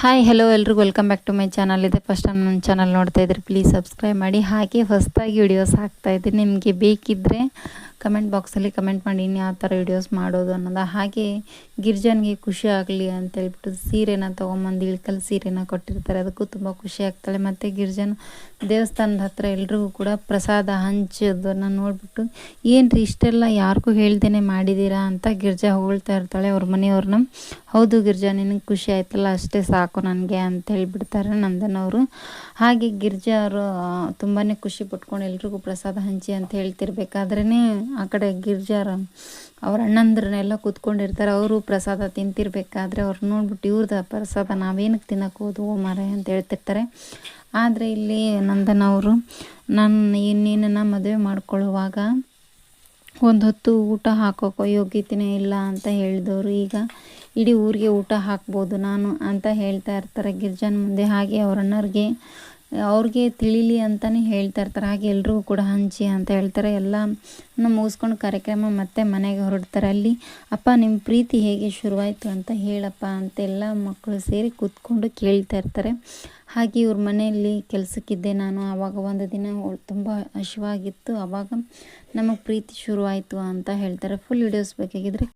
Hi hello ಎಲ್ರಿಗೂ welcome back to my channel ಇದೆ first time ನನ್ನ ಚಾನಲ್ ನೋಡ್ತಾ ಇದ್ರೆ ಪ್ಲೀಸ್ ಸಬ್ಸ್ಕ್ರೈಬ್ ಮಾಡಿ. ಹಾಗೆ ಹೊಸದಾಗಿ ವಿಡಿಯೋಸ್ ಹಾಕ್ತಾ ಇದ್ದೀನಿ. ನಿಮಗೆ ಬೇಕಿದ್ದರೆ ಕಮೆಂಟ್ ಬಾಕ್ಸಲ್ಲಿ ಕಮೆಂಟ್ ಮಾಡಿ ಇನ್ನು ಯಾವ ಥರ ವಿಡಿಯೋಸ್ ಮಾಡೋದು ಅನ್ನೋದು. ಹಾಗೆ ಗಿರ್ಜನ್ಗೆ ಖುಷಿ ಆಗಲಿ ಅಂತ ಹೇಳ್ಬಿಟ್ಟು ಸೀರೆನ ತೊಗೊಂಬಂದು ಇಳ್ಕಲ್ ಸೀರೆನ ಕೊಟ್ಟಿರ್ತಾರೆ. ಅದಕ್ಕೂ ತುಂಬ ಖುಷಿ ಆಗ್ತಾಳೆ. ಮತ್ತು ಗಿರ್ಜನ್ ದೇವಸ್ಥಾನದ ಹತ್ರ ಎಲ್ರಿಗೂ ಕೂಡ ಪ್ರಸಾದ ಹಂಚೋದನ್ನು ನೋಡಿಬಿಟ್ಟು ಏನು ರೀ ಇಷ್ಟೆಲ್ಲ ಯಾರಿಗೂ ಹೇಳ್ದೇನೆ ಮಾಡಿದ್ದೀರಾ ಅಂತ ಗಿರ್ಜಾ ಹೊಗಳ್ತಾ ಇರ್ತಾಳೆ ಅವ್ರ ಮನೆಯವ್ರನ್ನ. ಹೌದು ಗಿರ್ಜಾ, ನಿನಗೆ ಖುಷಿ ಆಯ್ತಲ್ಲ? ಅಷ್ಟೇ ಸಾಕು ನನಗೆ, ಅಂತ ಹೇಳಿಬಿಡ್ತಾರೆ ನಂದನವರು. ಹಾಗೆ ಗಿರ್ಜಾ ಅವರು ತುಂಬಾ ಖುಷಿ ಪಟ್ಕೊಂಡು ಎಲ್ರಿಗೂ ಪ್ರಸಾದ ಹಂಚಿ ಅಂತ ಹೇಳ್ತಿರ್ಬೇಕಾದ್ರೇ ಆ ಕಡೆ ಗಿರ್ಜಾರ ಅವ್ರ ಅಣ್ಣಂದ್ರನ್ನೆಲ್ಲ ಕೂತ್ಕೊಂಡಿರ್ತಾರೆ. ಅವರು ಪ್ರಸಾದ ತಿಂತಿರ್ಬೇಕಾದ್ರೆ ಅವ್ರು ನೋಡ್ಬಿಟ್ಟು ಇವ್ರದ ಪ್ರಸಾದ ನಾವೇನಕ್ಕೆ ತಿನ್ನಕ್ಕೆ ಹೋದ್ವು ಮಾರೆ ಅಂತ ಹೇಳ್ತಿರ್ತಾರೆ. ಆದರೆ ಇಲ್ಲಿ ನಂದನ ಅವರು ನನ್ನ ಇನ್ನೇನನ್ನು ಮದುವೆ ಮಾಡ್ಕೊಳ್ಳುವಾಗ ಒಂದು ಹೊತ್ತು ಊಟ ಹಾಕೋಕ್ಕೋ ಯೋಗ್ಯತೆನೇ ಇಲ್ಲ ಅಂತ ಹೇಳಿದವರು. ಈಗ ಇಡೀ ಊರಿಗೆ ಊಟ ಹಾಕ್ಬೋದು ನಾನು ಅಂತ ಹೇಳ್ತಾ ಇರ್ತಾರೆ ಗಿರ್ಜನ್ ಮುಂದೆ. ಹಾಗೆ ಅವ್ರ ಅಣ್ಣವ್ರಿಗೆ ಅವ್ರಿಗೆ ತಿಳಿಲಿ ಅಂತಲೇ ಹೇಳ್ತಾ ಇರ್ತಾರೆ. ಹಾಗೆ ಎಲ್ರಿಗೂ ಕೂಡ ಹಂಚಿ ಅಂತ ಹೇಳ್ತಾರೆ. ಎಲ್ಲ ಮುಗಿಸ್ಕೊಂಡು ಕಾರ್ಯಕ್ರಮ ಮತ್ತೆ ಮನೆಗೆ ಹೊರಡ್ತಾರೆ. ಅಲ್ಲಿ, ಅಪ್ಪ ನಿಮ್ಮ ಪ್ರೀತಿ ಹೇಗೆ ಶುರುವಾಯಿತು ಅಂತ ಹೇಳಪ್ಪ ಅಂತ ಎಲ್ಲ ಮಕ್ಕಳು ಸೇರಿ ಕೂತ್ಕೊಂಡು ಕೇಳ್ತಾ ಇರ್ತಾರೆ. ಹಾಗೆ ಇವ್ರ ಮನೆಯಲ್ಲಿ ಕೆಲಸಕ್ಕಿದ್ದೆ ನಾನು. ಆವಾಗ ಒಂದು ದಿನ ತುಂಬ ಹಸಿವಾಗಿತ್ತು. ಆವಾಗ ನಮಗೆ ಪ್ರೀತಿ ಶುರುವಾಯಿತು ಅಂತ ಹೇಳ್ತಾರೆ. Full videos ಬೇಕಾಗಿದ್ರೆ